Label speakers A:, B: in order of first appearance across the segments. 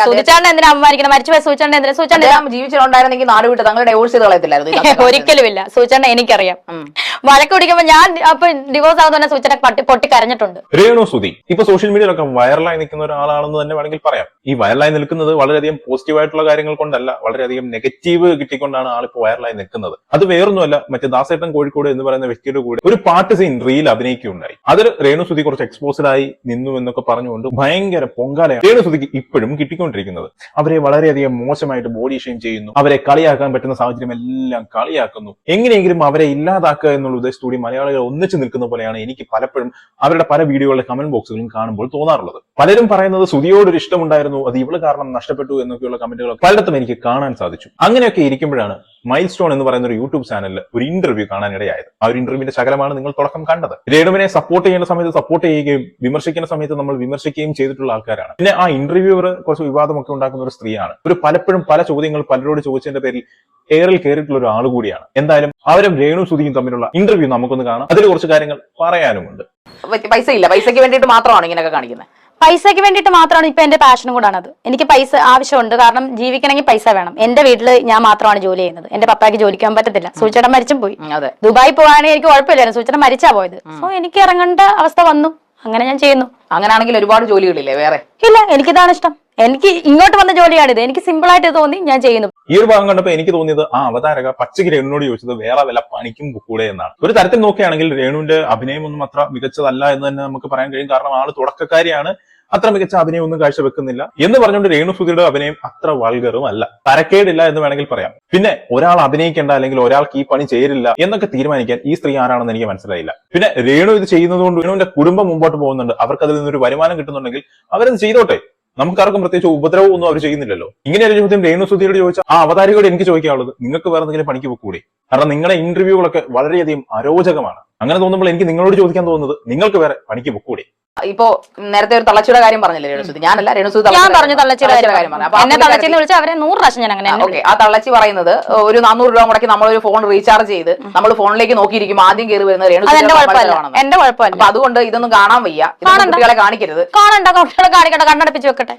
A: അതെ.
B: സുധിച്ചാണ്ട് എന്തിനാ മരിച്ചു മരിച്ചുപോയ സൂചാണ്ട് എന്തിനാ?
A: അദ്ദേഹം ജീവിച്ചിട്ടുണ്ടായിരുന്നെങ്കിൽ നാട് വിട്ട് താങ്കൾ ഡൈവോഴ്സ് ചെയ്ത് കളയത്തില്ലായിരുന്നു ഇതിനകത്ത്
B: ഒരിക്കലും ഇല്ല സൂചാണ്ട എനിക്കറിയാം. വഴക്ക് പിടിക്കുമ്പോ ഞാൻ അപ്പൊ ഡിവോഴ്സ് ആകുന്ന സൂചന പട്ടി കരഞ്ഞിട്ടുണ്ട്.
C: രേണു സുധി ഇപ്പൊ സോഷ്യൽ മീഡിയയിലൊക്കെ വൈറലായി നിൽക്കുന്ന ഒരാളാണെന്ന് തന്നെ വേണമെങ്കിൽ പറയാം. ഈ വൈറലായി നിൽക്കുന്നത് വളരെയധികം പോസിറ്റീവ് ആയിട്ടുള്ള കാര്യങ്ങൾ കൊണ്ടല്ല വളരെയധികം നെഗറ്റീവ് കിട്ടിക്കൊണ്ടാണ് ആളിപ്പോ വൈറലായി നിൽക്കുന്നത്. അത് വേറൊന്നുമല്ല മറ്റേ ദാസേട്ടൻ കോഴിക്കോട് എന്ന് പറയുന്ന വ്യക്തിയുടെ കൂടെ ഒരു പാട്ട് സീൻ റീൽ അഭിനയിക്കുകയുണ്ടായി. അതിൽ രേണു സുധി കുറച്ച് എക്സ്പോസ്ഡ് ആയി നിന്നു എന്നൊക്കെ പറഞ്ഞുകൊണ്ട് ഭയങ്കര പൊങ്കാലയാണ് രേണു സുധിക്ക് ഇപ്പോഴും കിട്ടിക്കൊണ്ടിരിക്കുന്നത്. അവരെ വളരെയധികം മോശമായിട്ട് ബോഡി ഷെയിം ചെയ്യുന്നു. അവരെ കളിയാക്കാൻ പറ്റുന്ന സാഹചര്യം എല്ലാം കളിയാക്കുന്നു. എങ്ങനെയെങ്കിലും അവരെ ഇല്ലാതാക്കുക എന്നുള്ള ഉദ്ദേശത്തോടെ മലയാളികൾ ഒന്നിച്ചു നിൽക്കുന്ന പോലെയാണ് എനിക്ക് പലപ്പോഴും അവരുടെ പല വീഡിയോകളുടെ കമന്റ് ബോക്സുകളും കാണുമ്പോൾ തോന്നാറുള്ളത്. പലരും പറയുന്നത് സുതിയോടൊരു ഇഷ്ടമുണ്ടായിരുന്നു അത് ഇവൾ കാരണം നഷ്ടപ്പെട്ടു എന്നൊക്കെയുള്ള കമന്റുകൾ പലയിടത്തും എനിക്ക് കാണാൻ സാധിച്ചു. അങ്ങനെയൊക്കെ ഇരിക്കുമ്പോഴാണ് മൈൽ സ്റ്റോൺ എന്ന് പറയുന്ന ഒരു യൂട്യൂബ് ചാനലിൽ ഒരു ഇന്റർവ്യൂ കാണാനിടയായത്. ആ ഒരു ഇന്റർവ്യൂവിന്റെ ശകലമാണ് നിങ്ങൾ തുടക്കം കണ്ടത്. രേണുവിനെ സപ്പോർട്ട് ചെയ്യുന്ന സമയത്ത് സപ്പോർട്ട് ചെയ്യുകയും വിമർശിക്കുന്ന സമയത്ത് നമ്മൾ വിമർശിക്കുകയും ചെയ്തിട്ടുള്ള ആൾക്കാരാണ്. പിന്നെ ആ ഇന്റർവ്യൂവർ കുറച്ച് വിവാദമൊക്കെ ഉണ്ടാക്കുന്ന ഒരു സ്ത്രീയാണ്. ഒരു പലപ്പോഴും പല ചോദ്യങ്ങൾ പലരോട് ചോദിച്ചതിന്റെ പേരിൽ എയറിൽ കയറിയിട്ടുള്ള ഒരു ആൾ കൂടിയാണ്. എന്തായാലും അവരും രേണു സുധിയും തമ്മിലുള്ള ഇന്റർവ്യൂ നമുക്കൊന്ന് കാണാം. അതിൽ കുറച്ച് കാര്യങ്ങൾ പറയാനുമുണ്ട്.
A: പൈസ ഇല്ല. പൈസക്ക് വേണ്ടിയിട്ട് മാത്രമാണ് ഇങ്ങനെയൊക്കെ കാണിക്കുന്നത്
B: പൈസയ്ക്ക് വേണ്ടിയിട്ട് മാത്രമാണ് ഇപ്പൊ എന്റെ പാഷനും കൂടാണ് അത്. എനിക്ക് പൈസ ആവശ്യമുണ്ട്. കാരണം ജീവിക്കണമെങ്കിൽ പൈസ വേണം. എന്റെ വീട്ടിൽ ഞാൻ മാത്രമാണ് ജോലി ചെയ്യുന്നത്. എന്റെ പപ്പായ്ക്ക് ജോലിക്ക് പോകാൻ പറ്റത്തില്ല. സൂചിച്ചേട്ടൻ മരിച്ചും പോയി. ദുബായി പോകാണെങ്കിൽ എനിക്ക് കുഴപ്പമില്ലായിരുന്നു. സൂചിച്ചേട്ടൻ മരിച്ചാ പോയത്. സോ എനിക്ക് ഇറങ്ങേണ്ട അവസ്ഥ വന്നു. അങ്ങനെ ഞാൻ ചെയ്യുന്നു.
A: അങ്ങനെയാണെങ്കിൽ ഒരുപാട് ജോലികളില്ലേ വേറെ?
B: ഇല്ല എനിക്കിതാണ് ഇഷ്ടം. എനിക്ക് ഇങ്ങോട്ട് വന്ന ജോലിയാണിത് എനിക്ക് സിമ്പിൾ ആയിട്ട് തോന്നി ഞാൻ ചെയ്യുന്നു.
C: ഈ ഒരു ഭാഗം കണ്ടപ്പോൾ എനിക്ക് തോന്നിയത് ആ അവതാരക പച്ചയ്ക്ക് രേണുവിനോട് ചോദിച്ചത് വേറെ വല്ല പണിക്കും കൂടെ എന്നാണ്. ഒരു തരത്തിൽ നോക്കുകയാണെങ്കിൽ രേണുവിന്റെ അഭിനയം ഒന്നും അത്ര മികച്ചതല്ല എന്ന് തന്നെ നമുക്ക് പറയാൻ കഴിയും. കാരണം ആൾ തുടക്കക്കാരിയാണ്. അത്ര മികച്ച അഭിനയം ഒന്നും കാഴ്ചവെക്കുന്നില്ല എന്ന് പറഞ്ഞുകൊണ്ട് രേണു സുധിയുടെ അഭിനയം അത്ര വൾഗറും അല്ല. തരക്കേടില്ല എന്ന് വേണമെങ്കിൽ പറയാം. പിന്നെ ഒരാൾ അഭിനയിക്കേണ്ട അല്ലെങ്കിൽ ഒരാൾക്ക് ഈ പണി ചേരില്ല എന്നൊക്കെ തീരുമാനിക്കാൻ ഈ സ്ത്രീ ആരാണെന്ന് എനിക്ക് മനസ്സിലായില്ല. പിന്നെ രേണു ഇത് ചെയ്യുന്നതുകൊണ്ട് രേണുവിന്റെ കുടുംബം മുമ്പോട്ട് പോകുന്നുണ്ട്. അവർക്ക് അതിൽ നിന്നൊരു വരുമാനം കിട്ടുന്നുണ്ടെങ്കിൽ അവരത് ചെയ്തോട്ടെ. നമുക്കാർക്കും പ്രത്യേകിച്ച് ഉപദ്രവം ഒന്നും അവർ ചെയ്യുന്നില്ലല്ലോ. ഇങ്ങനെ ഒരു ചോദ്യം രേണു സുധിയോട് ചോദിച്ചാൽ ആ അവതാരികയോട് എനിക്ക് ചോദിക്കാനുള്ളത്. നിങ്ങൾക്ക് വേറെ എന്തെങ്കിലും പണിക്ക് പോകൂടെ കാരണം നിങ്ങളുടെ ഇന്റർവ്യൂകളൊക്കെ വളരെയധികം അരോചകമാണ്. അങ്ങനെ തോന്നുമ്പോൾ എനിക്ക് നിങ്ങളോട് ചോദിക്കാൻ തോന്നുന്നത് നിങ്ങൾക്ക് വേറെ പണിക്ക് പോകൂടെ
A: ഇപ്പോ നേരത്തെ ഒരു തള്ളച്ചിയുടെ കാര്യം പറഞ്ഞില്ലേ രേണുസുതി? ഞാനല്ല രേണുസുതി
B: ഞാൻ പറഞ്ഞു തള്ളച്ചിയുടെ കാര്യം
A: പറഞ്ഞു.
B: എന്നെ തള്ളച്ചിന്ന് അവരെ നൂറ് പ്രാവശ്യം ഞാൻ അങ്ങനെ
A: ഓക്കെ. ആ തള്ളച്ചി പറയുന്നത് ഒരു നാനൂറ് രൂപ മുടക്കി നമ്മൾ ഒരു ഫോൺ റീചാർജ് ചെയ്ത് നമ്മൾ ഫോണിലേക്ക് നോക്കിയിരിക്കും ആദ്യം കയറി വരുന്നത് രേണുസുതി.
B: എന്റെ കുഴപ്പമല്ല.
A: അപ്പൊ അതുകൊണ്ട് ഇതൊന്നും കാണാൻ വയ്യ. കുട്ടികളെ കാണിക്കരുത്.
B: കാണണ്ട. കുട്ടികളെ കാണിക്കട്ടെ കണ്ണടപ്പിച്ച് വെക്കട്ടെ.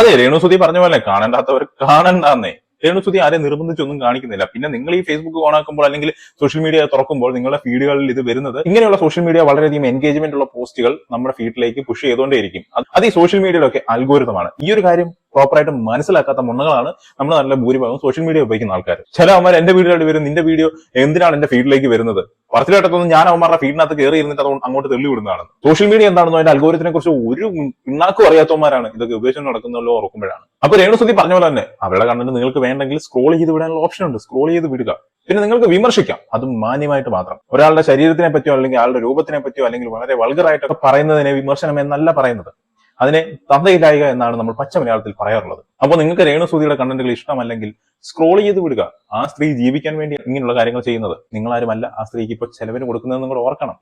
C: അതെ രേണുസുതി പറഞ്ഞ പോലെ കാണണ്ടാത്തവർ കാണണ്ടെന്നേ. രേണുസുതി ആരെ നിർബന്ധിച്ചൊന്നും കാണിക്കുന്നില്ല. പിന്നെ നിങ്ങൾ ഈ ഫേസ്ബുക്ക് ഓണാക്കുമ്പോൾ അല്ലെങ്കിൽ സോഷ്യൽ മീഡിയ തുറക്കുമ്പോൾ നിങ്ങളുടെ ഫീഡുകളിൽ ഇത് വരുന്നത് ഇങ്ങനെയുള്ള സോഷ്യൽ മീഡിയ വളരെയധികം എൻഗേജ്മെന്റ് ഉള്ള പോസ്റ്റുകൾ നമ്മുടെ ഫീഡിലേക്ക് പുഷ് ചെയ്തുകൊണ്ടേയിരിക്കും. അത് ഈ സോഷ്യൽ മീഡിയയിലൊക്കെ അൽഗോരിതമാണ് ഈ ഒരു കാര്യം പ്രോപ്പറായിട്ട് മനസ്സിലാക്കാത്ത മുണ്ണകളാണ് നമ്മൾ നല്ല ഭൂരിഭാഗം സോഷ്യൽ മീഡിയ ഉപയോഗിക്കുന്ന ആൾക്കാർ ചില അവന്മാർ എന്റെ വീഡിയോയിൽ വരും നിന്റെ വീഡിയോ എന്തിനാണ് എന്റെ ഫീഡിലേക്ക് വരുന്നത്? പറച്ചിലായിട്ടൊന്നും ഞാൻ അവന്മാരുടെ ഫീഡിനകത്ത് കയറി ഇരുന്നിട്ട് അത് അങ്ങോട്ട് തെള്ളി വിടുന്നതാണ്. സോഷ്യൽ മീഡിയ എന്താണെന്നോ അതിന്റെ അൽഗോരത്തിനെ കുറിച്ച് ഒരു പിണ്ണാക്കും അറിയാത്തവന്മാരാണ്. ഇതൊക്കെ ഉപയോഗിച്ച് നടക്കുന്നല്ലോ ഓർക്കുമ്പോഴാണ് അപ്പൊ രേണുസുതി പറഞ്ഞ പോലെ തന്നെ അവരുടെ കണ്ടന്റ് നിങ്ങൾക്ക് വേണ്ടെങ്കിൽ സ്ക്രോൾ ചെയ്ത് വിടാനുള്ള ഓപ്ഷൻ ഉണ്ട്. സ്ക്രോൾ ചെയ്ത് വിടുക. പിന്നെ നിങ്ങൾക്ക് വിമർശിക്കാം. അത് മാന്യമായിട്ട് മാത്രം. ഒരാളുടെ ശരീരത്തിനെ പറ്റിയോ അല്ലെങ്കിൽ ആളുടെ രൂപത്തിനെ പറ്റിയോ അല്ലെങ്കിൽ വളരെ വൾഗറായിട്ടൊക്കെ പറയുന്നതിനെ വിമർശനം എന്നല്ല പറയുന്നത്. അതിനെ തന്തയില്ലായക എന്നാണ് നമ്മൾ പച്ച മലയാളത്തിൽ പറയാറുള്ളത്. അപ്പോൾ നിങ്ങൾക്ക് രേണുസൂതിയുടെ കണ്ടന്റുകൾ ഇഷ്ടമല്ലെങ്കിൽ സ്ക്രോൾ ചെയ്ത് വിടുക. ആ സ്ത്രീ ജീവിക്കാൻ വേണ്ടി ഇങ്ങനെയുള്ള കാര്യങ്ങൾ ചെയ്യുന്നത്. നിങ്ങളാരുമല്ല ആ സ്ത്രീക്ക് ഇപ്പൊ ചെലവിന് കൊടുക്കുന്നത് നിങ്ങൾ ഓർക്കണം.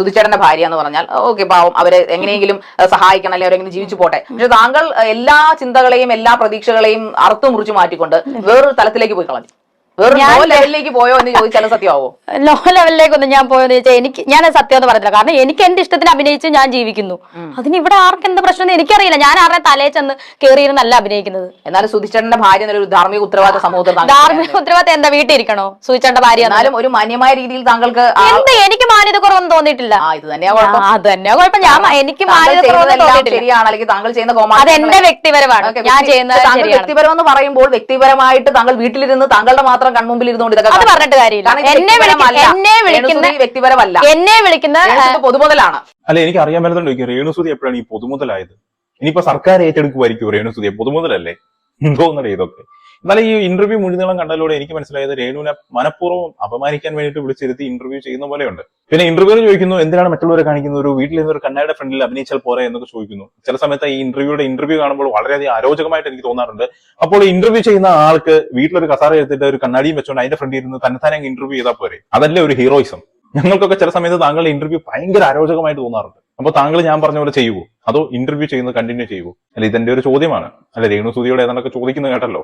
A: സുധിച്ചേട്ടന്റെ ഭാര്യ എന്ന് പറഞ്ഞാൽ ഓക്കെ പാവം. അവരെ എങ്ങനെയെങ്കിലും സഹായിക്കണം അല്ലെങ്കിൽ അവരെങ്ങനെ ജീവിച്ചു പോട്ടെ. പക്ഷെ താങ്കൾ എല്ലാ ചിന്തകളെയും എല്ലാ പ്രതീക്ഷകളെയും അറുത്തു മുറിച്ചു മാറ്റിക്കൊണ്ട് വേറൊരു തലത്തിലേക്ക് പോയി കളഞ്ഞു. ലോ ലെവലിലേക്ക് പോയോ എന്ന് സത്യമാവോ?
B: ലോ ലെവലിലേക്കൊന്നും ഞാൻ പോയെന്ന് ചോദിച്ചാൽ എനിക്ക് ഞാൻ സത്യം എന്ന് പറഞ്ഞില്ല. കാരണം എനിക്ക് എന്റെ ഇഷ്ടത്തിന് അഭിനയിച്ച് ഞാൻ ജീവിക്കുന്നു. അതിന് ഇവിടെ ആർക്കും എന്ത് പ്രശ്നം എന്ന് എനിക്കറിയില്ല. ഞാൻ ആരുടെ തലയിൽ ചെന്ന് കയറിയിരുന്നല്ല അഭിനയിക്കുന്നത്.
A: എന്നാലും സുധിച്ചേട്ടന്റെ ഭാര്യ എന്നൊരു ധാർമ്മിക ഉത്തരവാദിത്ത സമൂഹത്തിൽ
B: ധാർമ്മിക ഉത്തരവാദിത്തം എന്താ? വീട്ടിൽ ഇരിക്കണോ? സൂചിച്ചേണ്ട ഭാര്യ എന്ന്?
A: എന്നാലും ഒരു മാന്യമായ രീതിയിൽ താങ്കൾക്ക്
B: എന്ത്? എനിക്ക് മാന്യത കുറവൊന്നും തോന്നിയിട്ടില്ല.
A: ആ ഇത് തന്നെയാ കുഴപ്പം.
B: ആ, അത് തന്നെയാ കുഴപ്പം. ഞാൻ എനിക്ക് മാന്യത കുറവൊന്നും തോന്നിയിട്ടില്ല.
A: ശരിയാണ്. അല്ലെങ്കിൽ താങ്കൾ ചെയ്യുന്ന
B: അത് എന്റെ വ്യക്തിപരമാണ്. ഞാൻ ചെയ്യുന്നത്
A: വ്യക്തിപരം എന്ന് പറയുമ്പോൾ വ്യക്തിപരമായിട്ട് താങ്കൾ വീട്ടിലിരുന്ന് താങ്കളുടെ മാത്രം കൺമുമ്പിൽ ഇരുന്നുകൊണ്ട് ഇതൊക്കെ
B: അത്. പറഞ്ഞിട്ട് കാര്യമില്ല. എന്നെ വിളിക്കുന്ന
A: വ്യക്തിപരമല്ല.
B: എന്നെ വിളിക്കുന്ന
A: രേണുസുതി വ്യക്തിപരമല്ല.
B: എന്നെ വിളിക്കുന്ന
A: പൊതുമുതലാണ്.
C: അല്ല എനിക്ക് അറിയാൻ പറ്റുന്നുണ്ട് രേണുസുതി എപ്പോഴാണ് ഈ പൊതുമുതലായത്? ഇനിയിപ്പോ സർക്കാർ ഏറ്റെടുക്കുമായിരിക്കും രേണുസുതിയെ? പൊതുമുതലല്ലേ? തോന്നണേ ഇതൊക്കെ. എന്നാലും ഈ ഇന്റർവ്യൂ മുഴുനീളം കണ്ടതിലൂടെ എനിക്ക് മനസ്സിലായത് രേണുവിനെ മനഃപൂർവം അപമാനിക്കാൻ വേണ്ടിയിട്ട് വിളിച്ചിരുത്തി ഇന്റർവ്യൂ ചെയ്യുന്ന പോലെയുണ്ട് പിന്നെ ഇന്റർവ്യൂവിൽ ചോദിക്കുന്നു എന്തിനാണ് മറ്റുള്ളവരെ കാണിക്കുന്നത്? ഒരു വീട്ടിൽ നിന്ന് ഒരു കണ്ണയുടെ ഫ്രണ്ടിൽ അഭിനയിച്ചാൽ പോരെ എന്നൊക്കെ ചോദിക്കുന്നു. ചില സമയത്ത് ഈ ഇന്റർവ്യൂയുടെ ഇന്റർവ്യൂ കാണുമ്പോൾ വളരെയധികം അരോചകമായിട്ട് എനിക്ക് തോന്നാറുണ്ട്. അപ്പോൾ ഇന്റർവ്യൂ ചെയ്യുന്ന ആൾക്ക് വീട്ടിലൊരു കസാര എടുത്തിട്ട് ഒരു കണ്ണാടിയും വെച്ചുകൊണ്ട് അതിന്റെ ഫ്രണ്ടിൽ ഇരുന്ന് തന്നെത്താനെ ഇന്റർവ്യൂ ചെയ്താൽ പോരെ. അതല്ലേ ഒരു ഹീറോയിസം ഞങ്ങൾക്കൊക്കെ ചില സമയത്ത് താങ്കളുടെ ഇന്റർവ്യൂ ഭയങ്കര അരോചകമായിട്ട് തോന്നാറുണ്ട്. അപ്പൊ താങ്കൾ ഞാൻ പറഞ്ഞ പോലെ ചെയ്യുവോ? അതോ ഇന്റർവ്യൂ ചെയ്യുന്നത് കണ്ടിന്യൂ ചെയ്യുവോ? അല്ല ഇതെന്റെ ഒരു ചോദ്യമാണ്. അല്ല രേണു സുതിയോട് ഏതാണ്ടൊക്കെ ചോദിക്കുന്നത് കേട്ടല്ലോ.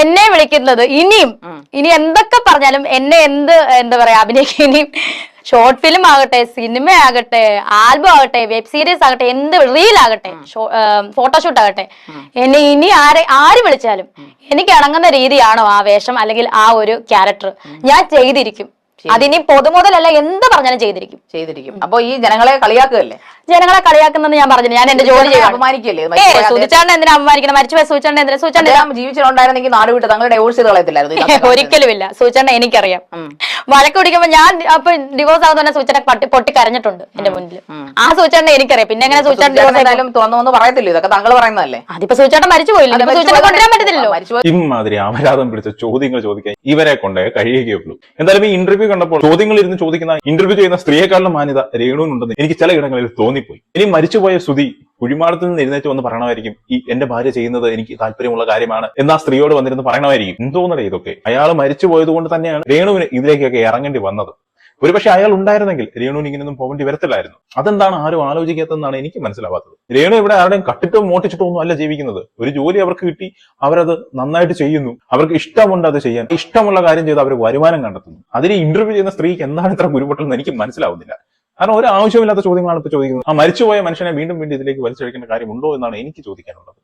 B: എന്നെ വിളിക്കുന്നത് ഇനിയും. ഇനി എന്തൊക്കെ പറഞ്ഞാലും എന്നെ എന്ത് എന്താ പറയാ അഭിനയിക്കും ഇനിയും ഷോർട്ട് ഫിലിം ആകട്ടെ സിനിമ ആകട്ടെ ആൽബം ആകട്ടെ വെബ് സീരീസ് ആകട്ടെ എന്ത് റീൽ ആകട്ടെ ഫോട്ടോഷൂട്ട് ആകട്ടെ എന്നെ ഇനി ആരെ ആര് വിളിച്ചാലും എനിക്ക് ഇണങ്ങുന്ന രീതിയാണോ ആ വേഷം അല്ലെങ്കിൽ ആ ഒരു ക്യാരക്ടർ ഞാൻ ചെയ്തിരിക്കും. അതിനി പൊതുമുതലല്ല എന്ത് പറഞ്ഞാലും ചെയ്തിരിക്കും.
A: ചെയ്തിരിക്കും. അപ്പൊ ഈ ജനങ്ങളെ കളിയാക്കുകയല്ലേ?
B: ജനങ്ങളെ കളിയാക്കുന്നെന്ന് ഞാൻ പറഞ്ഞു. ഞാൻ എന്റെ ജോലി
A: അപമാനിക്കല്ലേ
B: സൂചിച്ചാണ്ട് എന്തിനാ അപമാനിക്കണം മരിച്ചുപോയ സൂചിച്ചാണ്ട് എന്തിനാ?
A: സൂചിച്ചാണ്ട് ജീവിച്ചിട്ടുണ്ടായിരുന്നെങ്കിൽ നാട് വിട്ട് തങ്ങളുടെ ഡൈവോഴ്സ് ചെയ്ത് കളയത്തില്ലായിരുന്നു ഇതിനകത്ത്.
B: ഒരിക്കലുമില്ല. സൂചന എനിക്കറിയാം. വഴക്ക് പിടിക്കുമ്പോ ഞാൻ അപ്പൊ ഡിവോഴ്സ് ആകുന്ന സൂചന പട്ടി പൊട്ടി കരഞ്ഞിട്ടുണ്ട് എന്റെ മുന്നിൽ ആ സൂചന എനിക്കറിയാം. പിന്നെ എങ്ങനെ സൂചന
A: തുറന്നു പറയത്തില്ലോ? ഇതൊക്കെ താങ്കൾ പറയുന്നതല്ലേ?
B: അതിപ്പോ സൂചന മരിച്ചു പോയില്ല? സൂചന കൊണ്ടുവരാൻ പറ്റത്തില്ലല്ലോ.
C: ഇമാതിരി അപരാധം പിടിച്ച ചോദ്യങ്ങൾ ചോദിക്കാൻ ഇവരെ കൊണ്ടേ കഴിയുകയുള്ളൂ. എന്തായാലും ഈ ഇന്റർവ്യൂ കണ്ടപ്പോൾ ചോദ്യങ്ങൾ ഇരുന്ന് ചോദിക്കുന്ന ഇന്റർവ്യൂ ചെയ്യുന്ന സ്ത്രീയെക്കാളും മാന്യത രേണുവിനുണ്ടെന്ന് എനിക്ക് ചില ഇടങ്ങളിൽ തോന്നിപ്പോയി. ഇനി മരിച്ചുപോയ സ്തുതി കുഴിമാടത്തിൽ നിന്ന് എഴുന്നേറ്റ് വന്ന് പറയണമായിരിക്കും ഈ എന്റെ ഭാര്യ ചെയ്യുന്നത് എനിക്ക് താല്പര്യമുള്ള കാര്യമാണ് എന്ന് സ്ത്രീയോട് വന്നിരുന്ന് പറയണമായിരിക്കും. എന്തോന്നടേ ഇതൊക്കെ? അയാൾ മരിച്ചു പോയത് കൊണ്ട് തന്നെയാണ് രേണുവിന് ഇതിലേക്കൊക്കെ ഇറങ്ങേണ്ടി വന്നത്. ഒരുപക്ഷെ അയാൾ ഉണ്ടായിരുന്നെങ്കിൽ രേണുവിന് ഇങ്ങനെയൊന്നും പോകേണ്ടി വരത്തില്ലായിരുന്നു. അതെന്താണ് ആരും ആലോചിക്കാത്തതെന്നാണ് എനിക്ക് മനസ്സിലാവാത്തത്. രേണു ഇവിടെ ആരുടെയും കട്ടിട്ടോ മോട്ടിച്ചിട്ടോ ഒന്നും അല്ല ജീവിക്കുന്നത്. ഒരു ജോലി അവർക്ക് കിട്ടി അവരത് നന്നായിട്ട് ചെയ്യുന്നു. അവർക്ക് ഇഷ്ടമുണ്ട് അത് ചെയ്യാൻ. ഇഷ്ടമുള്ള കാര്യം ചെയ്ത് അവർ വരുമാനം കണ്ടെത്തുന്നു. അതിന് ഇന്റർവ്യൂ ചെയ്യുന്ന സ്ത്രീക്ക് എന്താണ് ഇത്ര ഗുരുപെട്ടെന്ന് എനിക്ക് മനസ്സിലാവുന്നില്ല. കാരണം ഒരു ആവശ്യമില്ലാത്ത ചോദ്യങ്ങളാണ് ഇപ്പൊ ചോദിക്കുന്നത്. ആ മരിച്ചുപോയ മനുഷ്യനെ വീണ്ടും വീണ്ടും ഇതിലേക്ക് വലിച്ചഴിക്കേണ്ട കാര്യമുണ്ടോ എന്നാണ് എനിക്ക് ചോദിക്കാനുള്ളത്.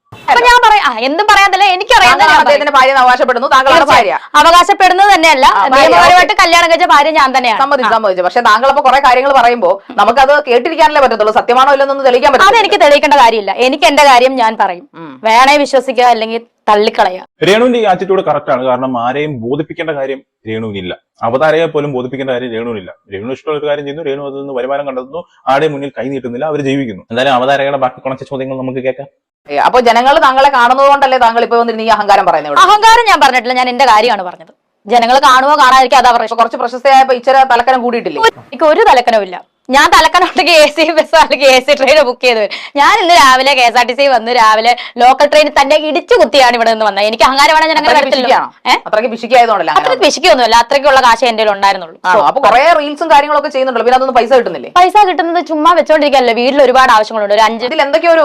B: ഞാൻ എന്തും പറയാതല്ല? എനിക്കറിയാം
A: അദ്ദേഹത്തിന്റെ ഭാര്യ അവകാശപ്പെടുന്നു. താങ്കളുടെ ഭാര്യ.
B: അവകാശപ്പെടുന്നത് തന്നെയല്ല. നിയമപരമായിട്ട് കല്യാണം കഴിച്ച ഭാര്യ ഞാൻ തന്നെയാണ്.
A: സമ്മതിച്ചു സമ്മതിച്ചു. പക്ഷെ താങ്കൾ അപ്പൊ കുറെ കാര്യങ്ങൾ പറയുമ്പോൾ നമുക്കത് കേട്ടിരിക്കാനല്ലേ പറ്റത്തുള്ളൂ. സത്യമാണോ ഇല്ലെന്നൊന്നും തെളിയിക്കാൻ പറ്റും
B: അതെനിക്ക് തെളിയിക്കേണ്ട കാര്യമില്ല. എനിക്ക് എന്റെ കാര്യം ഞാൻ പറയും. വേണേ വിശ്വസിക്കുക അല്ലെങ്കിൽ തള്ളിക്കളയുക
C: രേണുവിന്റെ ഈ ആറ്റിറ്റ്യൂഡ് കറക്റ്റ് ആണ്. കാരണം ആരെയും ബോധിപ്പിക്കേണ്ട കാര്യം രേണുവിനില്ല. അവതാരയെ പോലും ബോധിപ്പിക്കേണ്ട കാര്യം രേണുവിനില്ല. രേണു ഇഷ്ടമുള്ള ഒരു കാര്യം ചെയ്യുന്നു. രേണു അതിൽ നിന്ന് വരുമാനം കണ്ടെത്തുന്നു. ആരുടെയും മുന്നിൽ കൈ നീട്ടുന്നില്ല. അവർ ജീവിക്കുന്നു. എന്തായാലും അവതാരകയുടെ ബാക്കി കുറച്ച് ചോദ്യങ്ങൾ നമുക്ക് കേൾക്കാം.
A: അപ്പൊ ജനങ്ങൾ താങ്കളെ കാണുന്നത് കൊണ്ടല്ലേ താങ്കൾ ഇപ്പൊ വന്നിരുന്ന ഈ അഹങ്കാരം പറയുന്നത്
B: അഹങ്കാരം ഞാൻ പറഞ്ഞിട്ടില്ല. ഞാൻ എന്റെ കാര്യമാണ് പറഞ്ഞത്. ജനങ്ങൾ കാണുമോ കാണാതിരിക്കും? അതാ
A: കുറച്ച് പ്രശസ്തയായ ഇച്ചിരി തലക്കനം കൂടിയിട്ടില്ലേ?
B: എനിക്ക് ഒരു തലക്കനവും ഇല്ല ഞാൻ തലക്കനം ഉണ്ടെങ്കിൽ എ സി ബസ് അല്ലെങ്കിൽ എ സി ട്രെയിൻ ബുക്ക് ചെയ്തു വരും ഞാൻ ഇന്ന് രാവിലെ K S R T C വന്ന് രാവിലെ ലോക്കൽ ട്രെയിൻ തന്നെ ഇടിച്ചു കുത്തിയാണ് ഇവിടെ നിന്ന് വന്നത്. എനിക്ക് ഞാൻ അങ്ങനെ
A: അത്രയ്ക്ക് പിശുക്കിയായതുകൊണ്ടല്ല
B: അത്രയ്ക്ക് പിശിക്കൊന്നുമില്ല അത്രയ്ക്കുള്ള കാശ് എന്റെ ഉണ്ടായിരുന്നുള്ളൂ.
A: ആണോ? അപ്പൊ കുറെ റീൽസും കാര്യങ്ങളൊക്കെ ചെയ്യുന്നുണ്ടല്ലോ. പിന്നെ അതൊന്നും പൈസ കിട്ടുന്നില്ലേ?
B: പൈസ കിട്ടുന്നത് ചുമ്മാ വെച്ചോണ്ടിരിക്കല്ലോ വീട്ടിൽ ഒരുപാട് ആവശ്യങ്ങളുണ്ട്. ഒരു അഞ്ച്
A: ഇതിൽ എന്തൊക്കെയോ ഒരു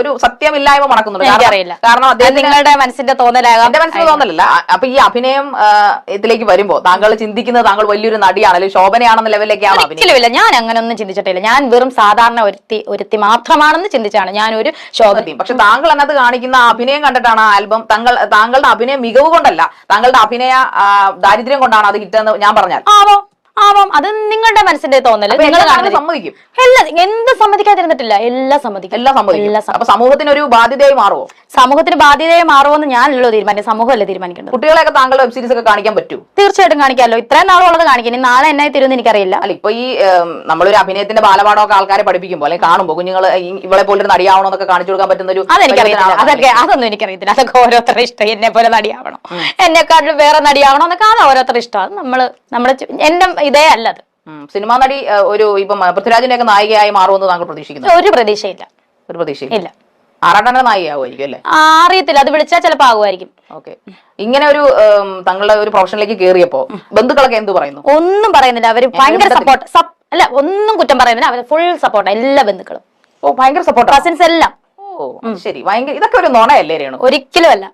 A: ഒരു സത്യമില്ലായ്മ മണക്കുന്നുണ്ട്.
B: എനിക്കറിയില്ല.
A: കാരണം
B: നിങ്ങളുടെ മനസ്സിന്റെ തോന്നലാകാം.
A: എന്റെ മനസ്സിൽ തോന്നലല്ല. അപ്പൊ ഈ അഭിനയം ഇതിലേക്ക് വരുമ്പോ താങ്കൾ ചിന്തിക്കുന്നത് താങ്കൾ വലിയൊരു നടിയാണ് അല്ലെങ്കിൽ ശോഭനയാണെന്ന ലെവലിലേക്കാണ് അഭിനയം?
B: ഒരിക്കലുമില്ല ഞാൻ ചിന്തിച്ചിട്ടില്ല ഞാൻ വെറും സാധാരണ ഒരുത്തി ഒരുത്തി മാത്രമാണെന്ന് ചിന്തിച്ചാണ് ഞാൻ ഒരു ശോഭ
A: പക്ഷെ താങ്കൾ അതിനകത്ത് കാണിക്കുന്ന അഭിനയം കണ്ടിട്ടാണ് ആ ആൽബം താങ്കൾ താങ്കളുടെ അഭിനയ മികവ് കൊണ്ടല്ല. താങ്കളുടെ അഭിനയ ദാരിദ്ര്യം കൊണ്ടാണ് അത് ഹിറ്റെന്ന് ഞാൻ പറഞ്ഞാൽ
B: ആവാം ആവാം അത് നിങ്ങളുടെ മനസ്സിന്റെ
A: തോന്നൽ.
B: നിങ്ങൾ
A: സമ്മതിക്കും.
B: എല്ലാം എന്ത് സമ്മതിക്കാതിരുന്നിട്ടില്ല. എല്ലാം സമ്മതിക്കും.
A: എല്ലാം സമ്മതിക്കും. അപ്പൊ സമൂഹത്തിന് ഒരു ബാധ്യതയായി മാറുമോ
B: സമൂഹത്തിന് ബാധ്യതയായി മാറുമെന്ന് ഞാനല്ലോ തീരുമാനിക്കും സമൂഹമല്ലേ തീരുമാനിക്കുന്നത്
A: കുട്ടികളെയൊക്കെ താങ്കൾ വെബ് സീരീസ് ഒക്കെ കാണിക്കാൻ പറ്റൂ
B: തീർച്ചയായിട്ടും കാണിക്കാമല്ലോ. ഇത്രയും നാളുള്ളത് കാണിക്കും. ഇനി നാളെ എന്നായി തരുമെന്ന് എനിക്കറിയില്ല.
A: അല്ല ഇപ്പൊ ഈ നമ്മളൊരു അഭിനയത്തിന്റെ ബാലപാഠമൊക്കെ ആൾക്കാരെ പഠിപ്പിക്കുമ്പോൾ അല്ലെങ്കിൽ കാണുമ്പോൾ കുഞ്ഞുങ്ങൾ ഇവളെ പോലെ ഒരു നടിയാവണോ എന്നൊക്കെ കാണിച്ചു കൊടുക്കാൻ പറ്റുന്ന ഒരു
B: അതെനിക്കറിയില്ല അതൊക്കെ അതൊന്നും എനിക്കറിയത്തില്ല. അതൊക്കെ ഓരോരുത്തരുടെ ഇഷ്ടം. എന്നെ പോലെ നടിയാവണം എന്നെക്കാട്ടിലും വേറെ നടിയാവണം എന്നൊക്കെ അത് ഓരോരുത്തരുടെ ഇഷ്ടമാണ് നമ്മൾ നമ്മൾ നമ്മുടെ എന്റെ ഇതേ അല്ലത്.
A: സിനിമാ നടി ഒരു ഇപ്പം പൃഥ്വിരാജിന്റെ ഒക്കെ നായികയായി മാറുമെന്ന് താങ്കൾ പ്രതീക്ഷിക്കുന്നു?
B: ഒരു പ്രതീക്ഷയില്ല.
A: ഒരു പ്രതീക്ഷയില്ല. ആറാട്ടന്റെ നായികയാവുമായിരിക്കും അല്ലേ?
B: അറിയത്തില്ല. അത് വിളിച്ചാൽ ചിലപ്പോ ആകുമായിരിക്കും
A: ഓക്കെ. ഇങ്ങനെ ഒരു തങ്ങളുടെ ഒരു പ്രൊഫഷനിലേക്ക് കയറിയപ്പോ ബന്ധുക്കളൊക്കെ എന്ത് പറയുന്നു?
B: ഒന്നും പറയുന്നില്ല. അവർ ഭയങ്കര സപ്പോർട്ട് അല്ല ഒന്നും കുറ്റം പറയുന്നില്ല. അവർ ഫുൾ സപ്പോർട്ട് എല്ലാ ബന്ധുക്കളും.
A: ഓ ഭയങ്കര സപ്പോർട്ട്
B: കസിൻസ് എല്ലാം.
A: ഓ ശരി. ഭയങ്കര ഇതൊക്കെ ഒരു നുണയല്ലേ രേണു?
B: ഒരിക്കലും അല്ല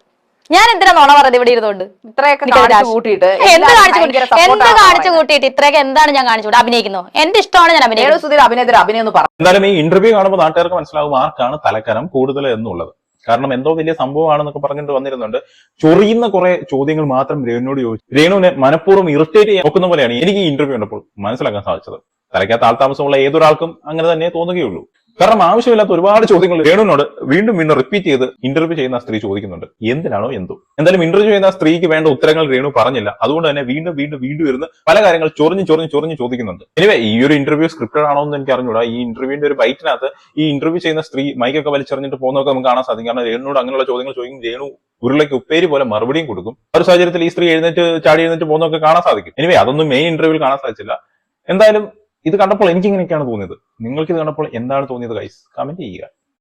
B: ഞാൻ എന്തിനാ നോണ പറഞ്ഞത് ഇവിടെ ഇരുന്നോണ്ട്
A: ഇത്രയൊക്കെ കൂട്ടിയിട്ട്.
B: എന്ത് കാണിച്ചു എന്ത് കാണിച്ചു കൂട്ടിയിട്ട്? ഇത്രയൊക്കെ എന്താണ് ഞാൻ കാണിച്ചു അഭിനയിക്കുന്നു. എന്റെ ഇഷ്ടമാണ് ഞാൻ അഭിനയിക്കുന്നത്?
A: അഭിനയത്തിൽ അഭിനയം എന്ന് പറഞ്ഞു
C: എന്തായാലും ഈ ഇന്റർവ്യൂ കാണുമ്പോൾ നാട്ടുകാർക്ക് മനസ്സിലാവും ആർക്കാണ് തലക്കനം കൂടുതൽ എന്നുള്ളത്. കാരണം എന്തോ വലിയ സംഭവമാണെന്നൊക്കെ പറഞ്ഞിട്ട് വന്നിരുന്നുണ്ട്. ചൊറിയുന്ന കുറെ ചോദ്യങ്ങൾ മാത്രം രേണുവിനോട് ചോദിച്ചു. രേണുവിനെ മനഃപൂർവം ഇറിറ്റേറ്റ് ചെയ്യാൻ നോക്കുന്ന പോലെയാണ് എനിക്ക് ഈ ഇന്റർവ്യൂ ഉണ്ടപ്പോൾ മനസ്സിലാക്കാൻ സാധിച്ചത്. തലയ്ക്കകത്ത് ആൾ താമസമുള്ള ഏതൊരാൾക്കും അങ്ങനെ തന്നെ തോന്നുകയുള്ളൂ. കാരണം ആവശ്യമില്ലാത്ത ഒരുപാട് ചോദ്യങ്ങൾ രേണുവിനോട് വീണ്ടും വീണ്ടും റിപ്പീറ്റ് ചെയ്ത് ഇന്റർവ്യൂ ചെയ്യുന്ന സ്ത്രീ ചോദിക്കുന്നുണ്ട്. എന്തിനാണോ എന്തോ? എന്തായാലും ഇന്റർവ്യൂ ചെയ്യുന്ന സ്ത്രീക്ക് വേണ്ട ഉത്തരങ്ങൾ രേണു പറഞ്ഞില്ല. അതുകൊണ്ട് തന്നെ വീണ്ടും വീണ്ടും വീണ്ടും ഇരുന്ന് പല കാര്യങ്ങൾ ചൊറിഞ്ഞ് ചൊറിഞ്ഞ് ചൊറിഞ്ഞ് ചോദിക്കുന്നുണ്ട്. എനിവേ ഈ ഒരു ഇന്റർവ്യൂ സ്ക്രിപ്റ്റഡ് ആണോ എന്ന് എനിക്ക് അറിഞ്ഞൂടാ. ഈ ഇന്റർവ്യൂവിന്റെ ഒരു ബൈറ്റിനകത്ത് ഈ ഇന്റർവ്യൂ ചെയ്യുന്ന സ്ത്രീ മൈക്കൊക്കെ വലിച്ചെറിഞ്ഞിട്ട് പോകുന്നതൊക്കെ നമുക്ക് കാണാൻ സാധിക്കും. കാരണം രേണുനോട് അങ്ങനെയുള്ള ചോദ്യങ്ങൾ ചോദിക്കും രേണു ഉരുളയ്ക്ക് ഉപ്പേരി പോലെ മറുപടിയും കൊടുക്കും. ആ ഒരു സാഹചര്യത്തിൽ ഈ സ്ത്രീ എഴുന്നേറ്റ് ചാടി എഴുന്നേറ്റ് പോകുന്നതൊക്കെ കാണാൻ സാധിക്കും. എനിവേ അതൊന്നും മെയിൻ ഇന്റർവ്യൂവിൽ കാണാൻ സാധിച്ചില്ല. എന്തായാലും ഇത് കണ്ടപ്പോൾ എനിക്ക് ഇങ്ങനെയൊക്കെയാണ് തോന്നിയത്. നിങ്ങൾക്ക് ഇത് കണ്ടപ്പോൾ എന്താണ് തോന്നിയത് ഗൈസ് കമന്റ് ചെയ്യുക.